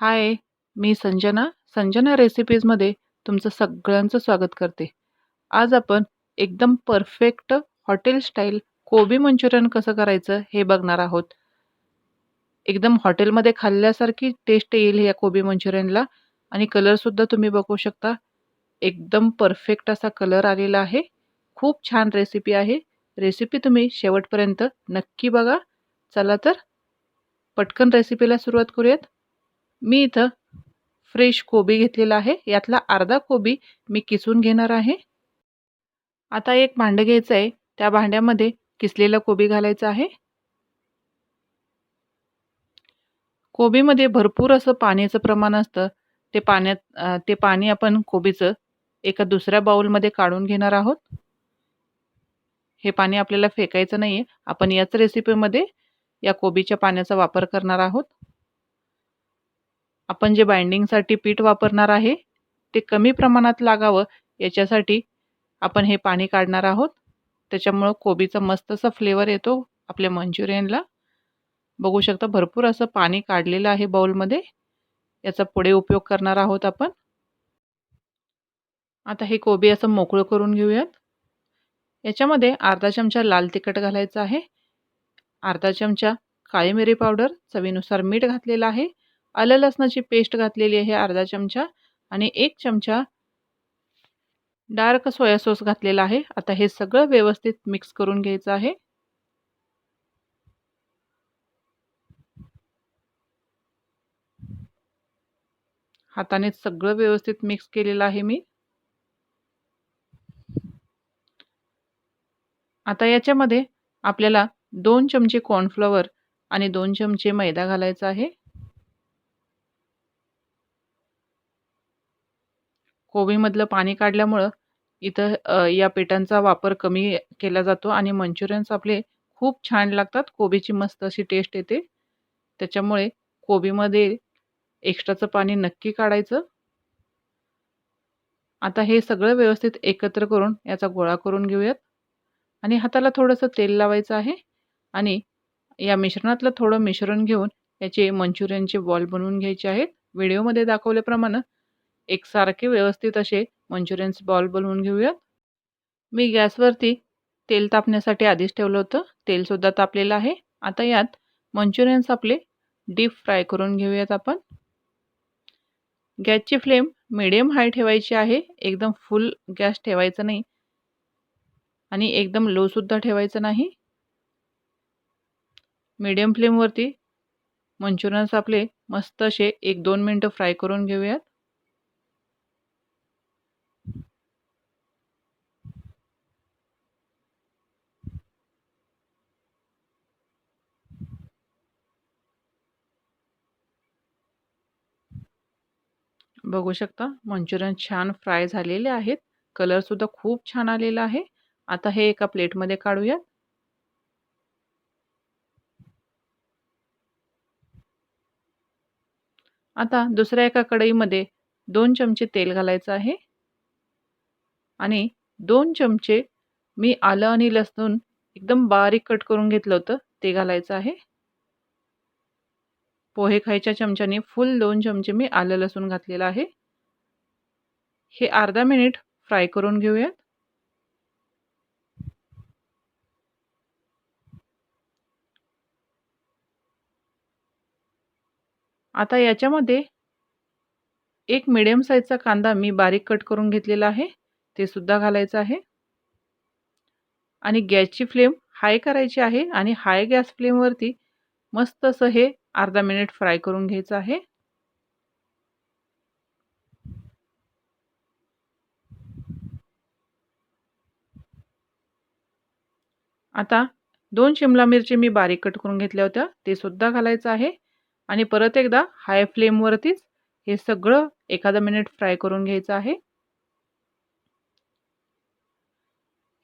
हाय, मी संजना. संजना रेसिपीजमध्ये तुमचं सगळ्यांचं स्वागत करते. आज आपण एकदम परफेक्ट हॉटेल स्टाईल कोबी मंचुरियन कसं करायचं हे बघणार आहोत. एकदम हॉटेलमध्ये खाल्ल्यासारखी टेस्ट येईल या कोबी मंचुरियनला आणि कलरसुद्धा तुम्ही बघू शकता. एकदम परफेक्ट असा कलर आलेला आहे. खूप छान रेसिपी आहे. रेसिपी तुम्ही शेवटपर्यंत नक्की बघा. चला तर पटकन रेसिपीला सुरुवात करूयात. मी इथं फ्रेश कोबी घेतलेला आहे. यातला अर्धा कोबी मी किसून घेणार आहे. आता एक भांडं घ्यायचं आहे. त्या भांड्यामध्ये किसलेला कोबी घालायचा आहे. कोबीमध्ये भरपूर असं पाण्याचं प्रमाण असतं. ते पाण्यात ते पाणी आपण कोबीचं एका दुसऱ्या बाऊलमध्ये काढून घेणार आहोत. हे पाणी आपल्याला फेकायचं नाही आहे आपण याच रेसिपीमध्ये या कोबीच्या पाण्याचा वापर करणार आहोत. आपण जे बाइंडिंगसाठी पीठ वापरणार आहे ते कमी प्रमाणात लागावं. याच्यासाठी आपण हे पाणी काढणार आहोत. त्याच्यामुळं कोबीचा मस्त असा फ्लेवर येतो आपल्या मंचुरियनला. बघू शकता भरपूर असं पाणी काढलेलं आहे बाउलमध्ये याचा पुढे उपयोग करणार आहोत आपण. आता हे कोबी असं मोकळं करून घेऊयात. याच्यामध्ये अर्धा चमचा लाल तिखट घालायचं आहे. अर्धा चमचा काळी मिरी पावडर चवीनुसार मीठ घातलेलं आहे. आलं लसणाची पेस्ट घातलेली आहे अर्धा चमचा आणि एक चमचा डार्क सोया सॉस घातलेला आहे. आता हे सगळं व्यवस्थित मिक्स करून घ्यायचं आहे. हाताने सगळं व्यवस्थित मिक्स केलेलं आहे मी. आता याच्यामध्ये आपल्याला दोन चमचे कॉर्नफ्लॉवर आणि दोन चमचे मैदा घालायचा आहे. कोबीमधलं पाणी काढल्यामुळं इथं या पिठांचा वापर कमी केला जातो आणि मंचुरियन्स आपले खूप छान लागतात. कोबीची मस्त अशी टेस्ट येते. त्याच्यामुळे कोबीमध्ये एक्स्ट्राचं पाणी नक्की काढायचं. आता हे सगळं व्यवस्थित एकत्र करून याचा गोळा करून घेऊयात. आणि हाताला थोडंसं तेल लावायचं आहे. आणि या मिश्रणातलं थोडं मिश्रण घेऊन याचे मंचुरियनचे बॉल बनवून घ्यायचे आहेत. व्हिडिओमध्ये दाखवल्याप्रमाणे एकसारखे व्यवस्थित असे मंचुरियन्स बॉल बनवून घेऊयात. मी गॅसवरती तेल तापण्यासाठी आधीच ठेवलं होतं. तेलसुद्धा तापलेलं आहे. आता यात मंचुरियन्स आपले डीप फ्राय करून घेऊयात आपण. गॅसची फ्लेम मिडियम हाय ठेवायची आहे. एकदम फुल गॅस ठेवायचा नाही. आणि एकदम लोसुद्धा ठेवायचं नाही. मिडियम फ्लेमवरती मंचुरियन्स आपले मस्त असे एक दोन मिनटं फ्राय करून घेऊयात. बघू शकता. मंचुरियन छान फ्राय झालेले आहेत. कलरसुद्धा खूप छान आलेला आहे. आता हे एका प्लेटमध्ये काढूयात. आता दुसऱ्या एका कढईमध्ये दोन चमचे तेल घालायचं आहे. आणि दोन चमचे मी आलं आणि लसूण एकदम बारीक कट करून घेतलं होतं ते घालायचं आहे. पोहे खायच्या चमच्याने फुल दोन चमचे मी आलं लसूण घातलेलं आहे. हे अर्धा मिनिट फ्राय करून घेऊयात. आता याच्यामध्ये एक मिडियम साईजचा कांदा मी बारीक कट करून घेतलेला आहे. ते सुद्धा घालायचं आहे. आणि गॅसची फ्लेम हाय करायची आहे आणि हाय गॅस फ्लेमवरती मस्त असं हे अर्धा मिनिट फ्राय करून घ्यायचं आहे. आता दोन शिमला मिरची मी बारीक कट करून घेतल्या होत्या ते सुद्धा घालायचं आहे. आणि परत एकदा हाय फ्लेमवरतीच हे सगळं एखादा मिनिट फ्राय करून घ्यायचं आहे.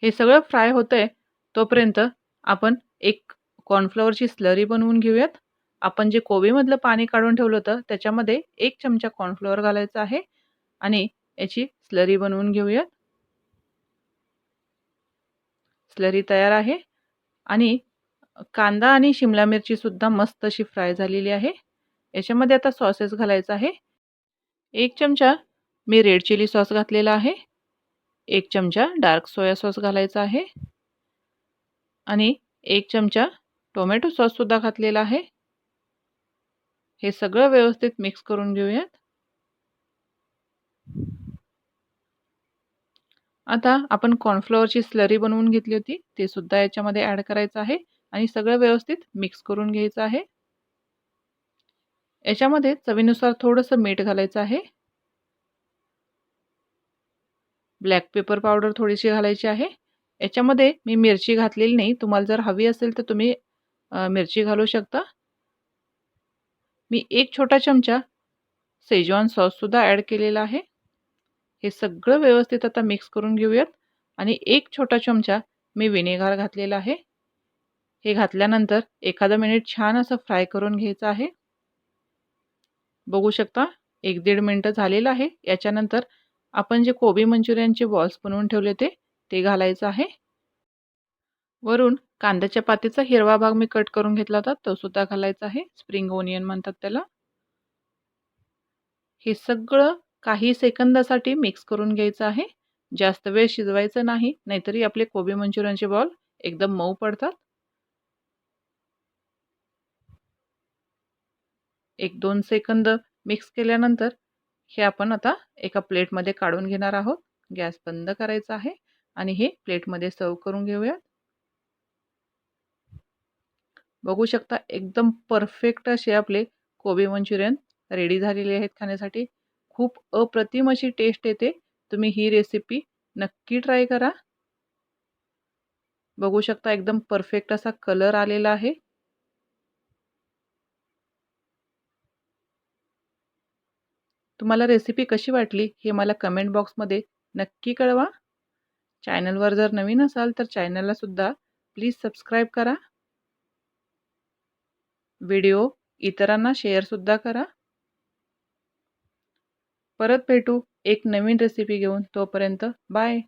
हे सगळं फ्राय होतं आहे तोपर्यंत आपण एक कॉर्नफ्लॉवरची स्लरी बनवून घेऊयात. आपण जे कोबीमधलं पाणी काढून ठेवलं होतं त्याच्यामध्ये एक चमचा कॉर्नफ्लोअर घालायचा आहे आणि याची स्लरी बनवून घेऊयात. स्लरी तयार आहे आणि कांदा आणि शिमला मिरची सुद्धा मस्त अशी फ्राय झालेली आहे. याच्यामध्ये आता सॉसेस घालायचा आहे. एक चमचा मी रेड चिली सॉस घातलेला आहे. एक चमचा डार्क सोया सॉस घालायचा आहे. आणि एक चमचा टोमॅटो सॉससुद्धा घातलेला आहे. हे सगळं व्यवस्थित मिक्स करून घेऊयात. आता आपण कॉर्नफ्लॉवरची स्लरी बनवून घेतली होती ते सुद्धा याच्यामध्ये ॲड करायचं आहे आणि सगळं व्यवस्थित मिक्स करून घ्यायचं आहे. याच्यामध्ये चवीनुसार थोडंसं मीठ घालायचं आहे. ब्लॅक पेपर पावडर थोडीशी घालायची आहे. याच्यामध्ये मी मिरची घातलेली नाही तुम्हाला जर हवी असेल तर तुम्ही मिरची घालू शकता. मी एक छोटा चमचा सेजवान सॉससुद्धा ॲड केलेला आहे. हे सगळं व्यवस्थित आता मिक्स करून घेऊयात. आणि एक छोटा चमचा मी विनेगार घातलेला आहे. हे घातल्यानंतर एखादा मिनिट छान असं फ्राय करून घ्यायचं आहे. बघू शकता एक दीड मिनटं झालेलं आहे. याच्यानंतर आपण जे कोबी मंचुरियनचे बॉल्स बनवून ठेवले ते ते घालायचं आहे. वरून कांद्याच्या पातीचा हिरवा भाग मी कट करून घेतला होता तो सुद्धा घालायचा आहे. स्प्रिंग ओनियन म्हणतात त्याला. हे सगळं काही सेकंदासाठी मिक्स करून घ्यायचं आहे. जास्त वेळ शिजवायचं नाही नाहीतरी आपले कोबी मंचुरियनचे बॉल एकदम मऊ पडतात. एक दोन सेकंद मिक्स केल्यानंतर हे आपण आता एका प्लेटमध्ये काढून घेणार आहोत. गॅस बंद करायचा आहे आणि हे प्लेटमध्ये सर्व करून घेऊयात. बघू शकता एकदम परफेक्ट असे आपले कोबी मंचुरियन रेडी झालेले आहेत खाण्यासाठी. खूप अप्रतिम अशी टेस्ट येते. तुम्ही ही रेसिपी नक्की ट्राय करा. बघू शकता एकदम परफेक्ट असा कलर आलेला आहे. तुम्हाला रेसिपी कशी वाटली हे मला कमेंट बॉक्समध्ये नक्की कळवा. चॅनलवर जर नवीन असाल तर चॅनलला सुद्धा प्लीज सबस्क्राईब करा. व्हिडिओ इतरांना शेअरसुद्धा करा. परत भेटू एक नवीन रेसिपी घेऊन तोपर्यंत बाय